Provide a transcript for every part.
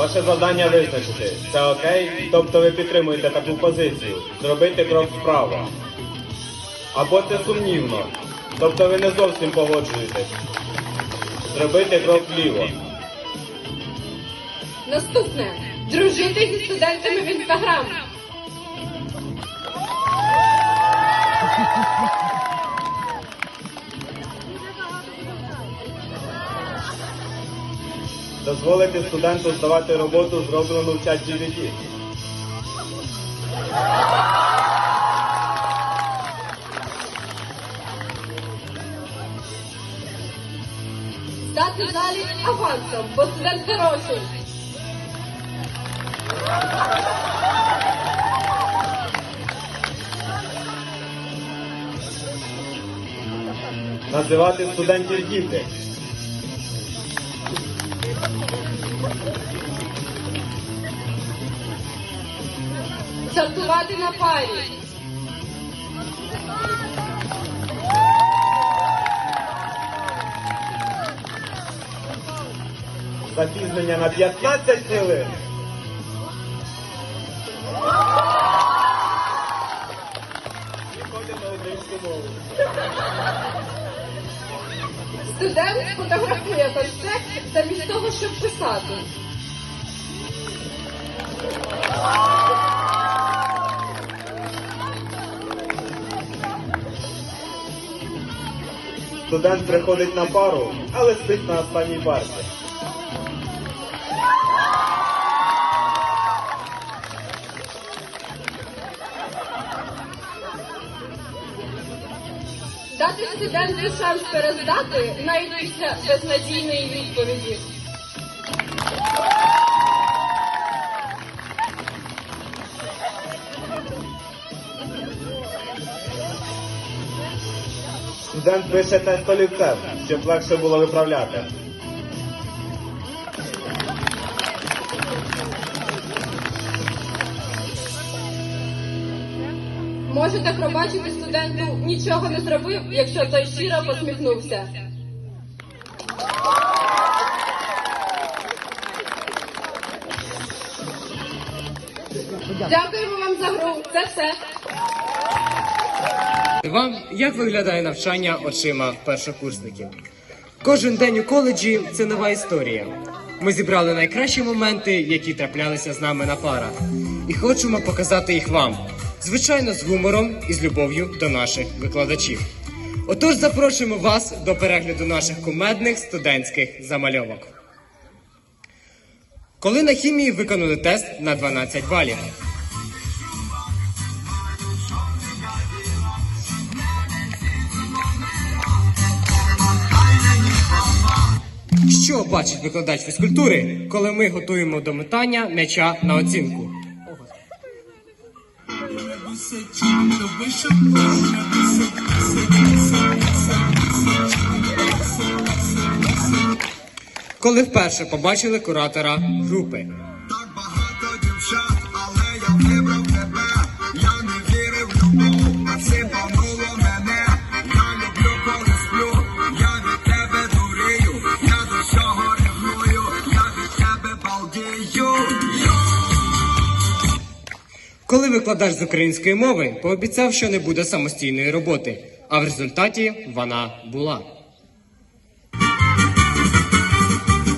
Ваше завдання визначити, це окей, тобто ви підтримуєте таку позицію, зробити крок вправо. Або це сумнівно, тобто ви не зовсім погоджуєтесь. Зробити крок вліво. Наступне дружити зі студентами в інстаграм. Дозволити студенту здавати роботу, зроблену в чаті GPT. Здати залі авансом, бо студент хороший. Називати студентів діти. Жартувати на парі. Запізнення на 15 хвилин. Студент фотографує конспект замість того, щоб писати. Студент приходить на пару, але спить на останній парті. Дати студенту шанс перездати після безнадійної відповіді. Студент пише тест щоб легше було виправляти. Можете пробачити студенту нічого не зробив, якщо той щиро посміхнувся. Дякуємо вам за гру. Це все. Вам як виглядає навчання очима першокурсників? Кожен день у коледжі це нова історія. Ми зібрали найкращі моменти, які траплялися з нами на парах, і хочемо показати їх вам. Звичайно, з гумором і з любов'ю до наших викладачів. Отож, запрошуємо вас до перегляду наших кумедних студентських замальовок. Коли на хімії виконали тест на 12 балів. Що бачить викладач фізкультури, коли ми готуємо до метання м'яча на оцінку? Коли вперше побачили куратора групи. Коли викладач з української мови пообіцяв, що не буде самостійної роботи, а в результаті вона була.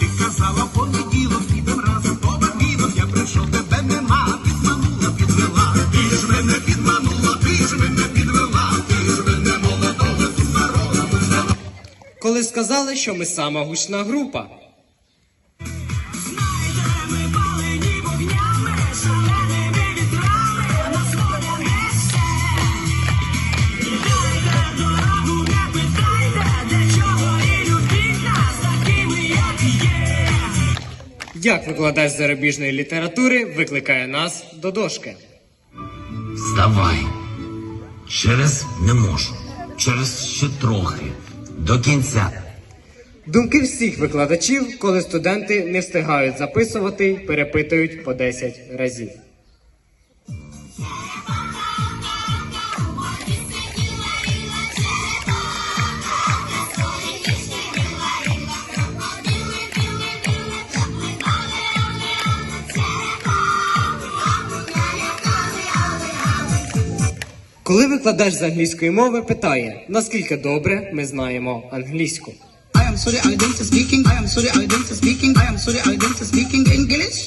Ти казала понеділок, підем разом по бамбінок. Я прийшов, тебе нема, підманула, підвела. Ти ж мене підманула, ти ж мене підвела, ти ж мене молодого тут народу. Коли сказали, що ми сама гучна група. Як викладач зарубіжної літератури викликає нас до дошки? Вставай. Через не можу. Через ще трохи. До кінця. Думки всіх викладачів, коли студенти не встигають записувати, перепитують по 10 разів. Коли викладач з англійської мови питає, наскільки добре ми знаємо англійську. I am sorry, I don't speaking. I am sorry, I don't speaking. I am sorry, I don't speaking English.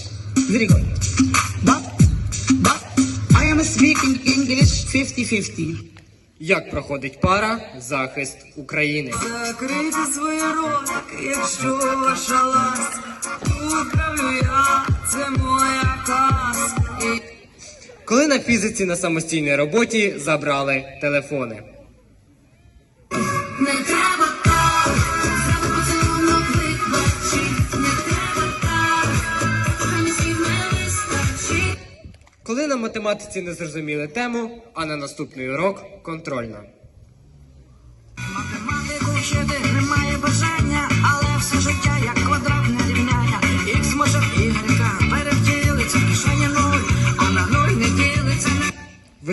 Very good. But, but, I am speaking English 50-50. Як проходить пара захист України? Закрийте свої ротики, якщо ваша ласка. Управлю я, це. І Коли на фізиці на самостійній роботі забрали телефони. Коли на математиці не зрозуміли тему, а на наступний урок контрольна.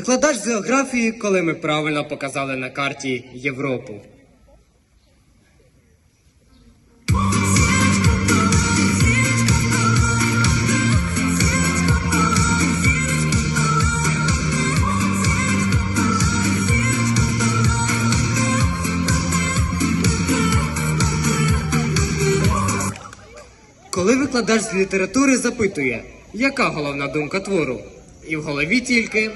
Викладач з географії, коли ми правильно показали на карті Європу. Коли викладач з літератури запитує, яка головна думка твору, і в голові тільки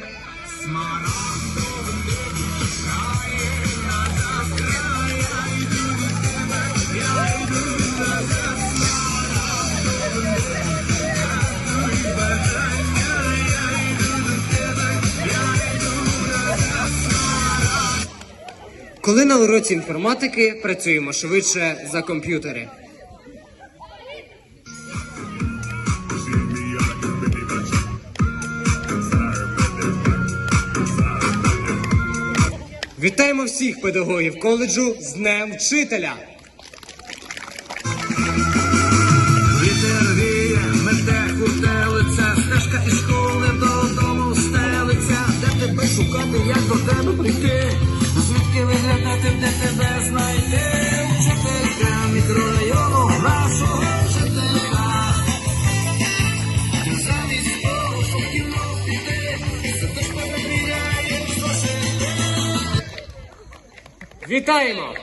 Коли на уроці інформатики працюємо швидше за комп'ютери. Вітаємо всіх педагогів коледжу з Днем Вчителя! Вітер віє, мете куртелиця, стежка із школи додому стелиться. Де тебе шукати, як до тебе прийти? Звідки виглядати, де тебе знайти? Вітаємо!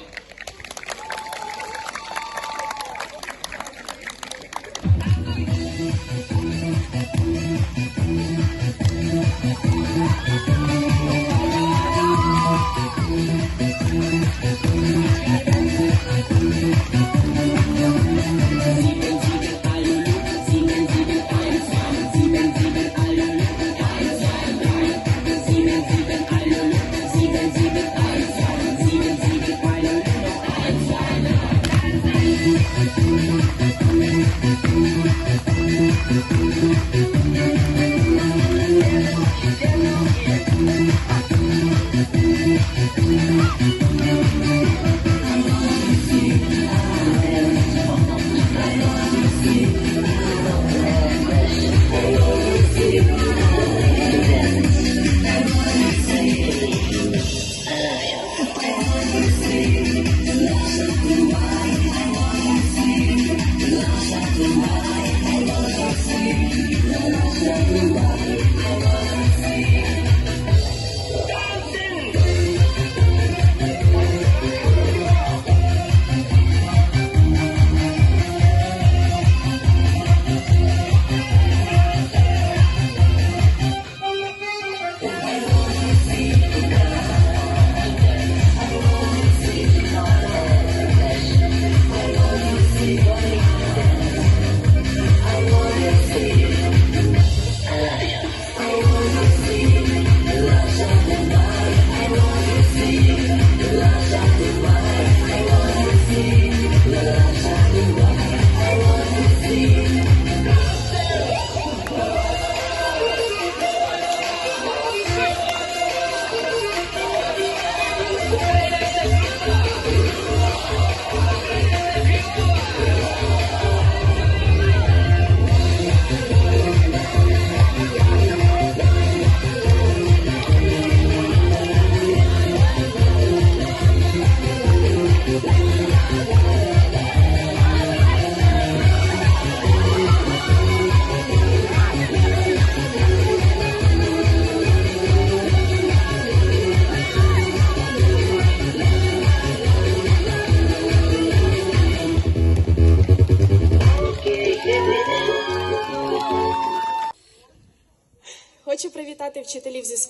Thank you.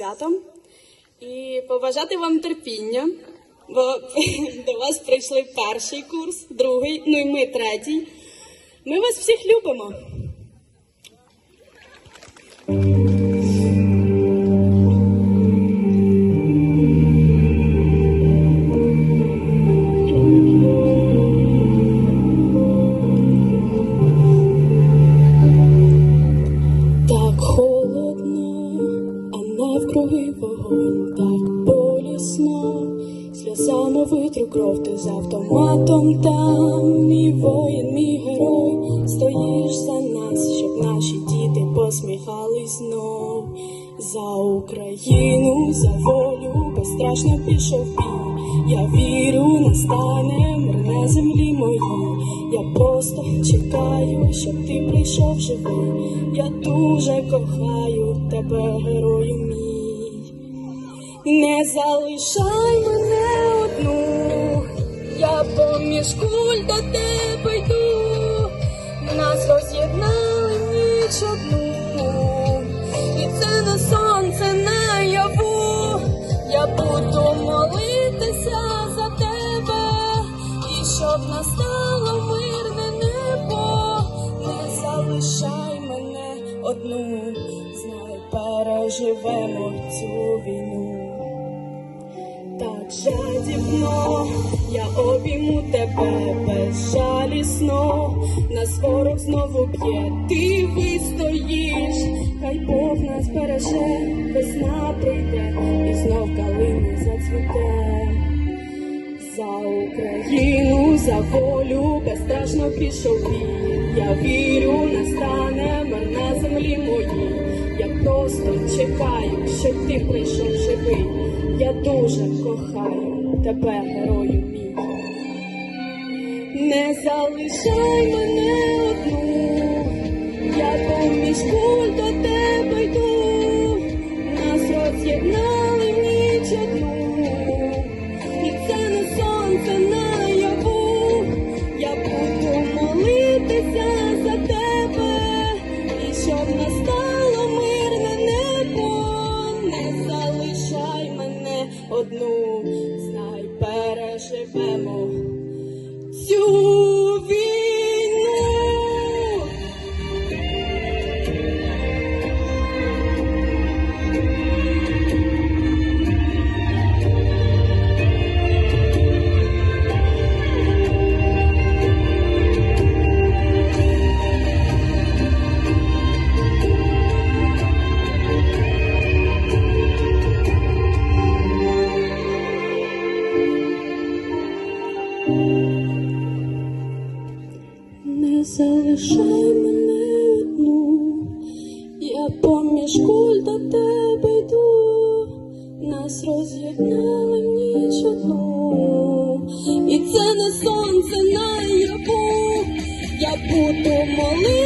Святом і побажати вам терпіння, бо до вас прийшли перший курс, другий, ну і ми третій. Ми вас всіх любимо. Ти з автоматом там, мій воїн, мій герой, стоїш за нас, щоб наші діти посміхались знов. За Україну, за волю, безстрашно пішов бій. Я вірю, настане мир на землі моїй. Я просто чекаю, щоб ти прийшов живий. Я дуже кохаю тебе, герою мій. Не залишай мене одну, я поміж куль до тебе йду, нас роз'єднали ніч одну, і це не сонце наяву, я буду молитися за тебе, і щоб настало мирне небо, не залишай мене одну, знай переживемо цю війну. Так жадібно я обійму тебе безжалісно, нас ворог знову б'є, ти вистоїш, хай Бог нас береже, весна прийде і знов калина зацвіте. За Україну, за волю безстрашно пішов бій. Я вірю, настане мир на землі моїй. Я просто чекаю, щоб ти прийшов живий. Я дуже кохаю тебе, герою. Не залишай мене одну, я поміж куль до тебе йду, нас роз'єднали в ніч одну, я буду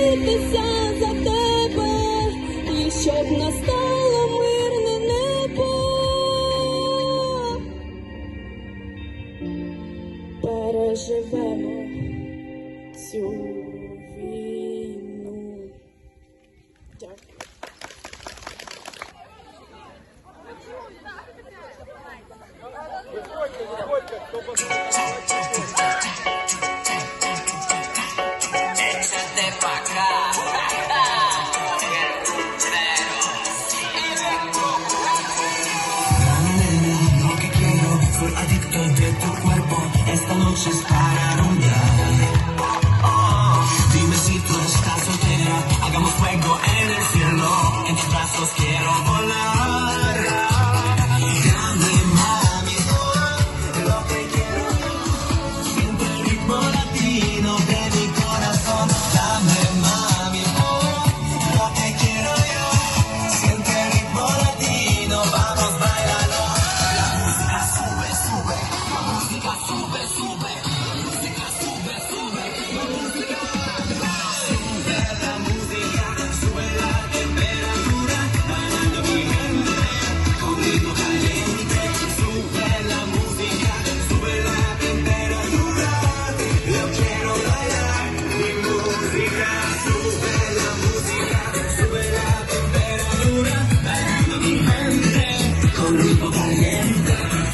again.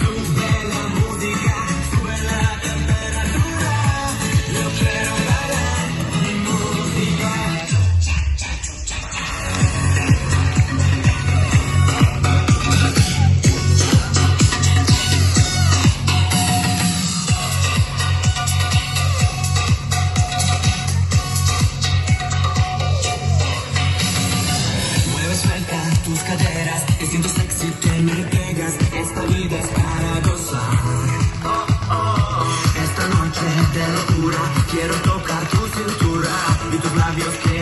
Quiero tocar tu cintura y tus labios que